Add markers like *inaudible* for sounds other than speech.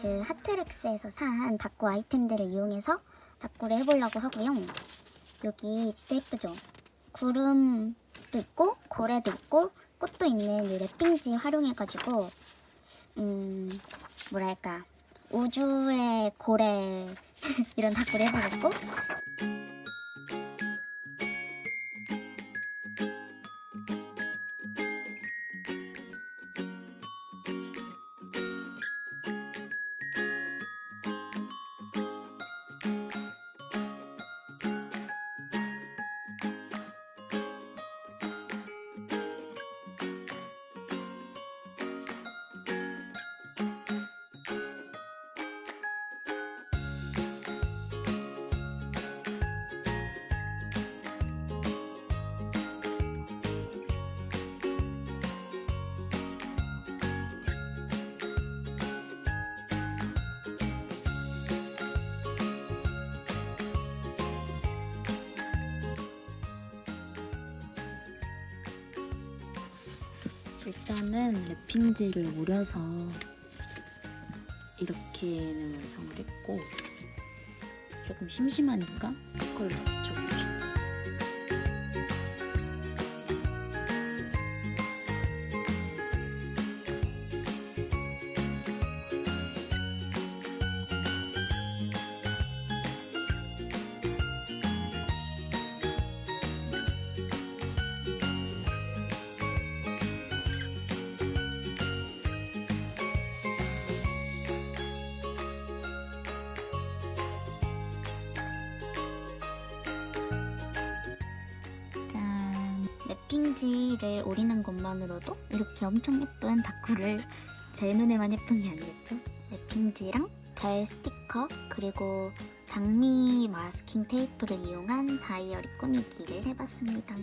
그 하트렉스에서 산 다꾸 아이템들을 이용해서 다꾸를 해보려고 하고요. 여기 진짜 예쁘죠? 구름도 있고 고래도 있고 꽃도 있는 이 랩핑지 활용해가지고 음 뭐랄까 우주의 고래 *laughs* 이런 다꾸를 해보겠고 일단은 랩핑지를 오려서 이렇게는 완성을 했고 조금 심심하니까 스티커를 랩핑지를 오리는 것만으로도 이렇게 엄청 예쁜 다쿠를 제 눈에만 예쁜 게 아니겠죠? 랩핑지랑 별 스티커 그리고 장미 마스킹 테이프를 이용한 다이어리 꾸미기를 해봤습니다.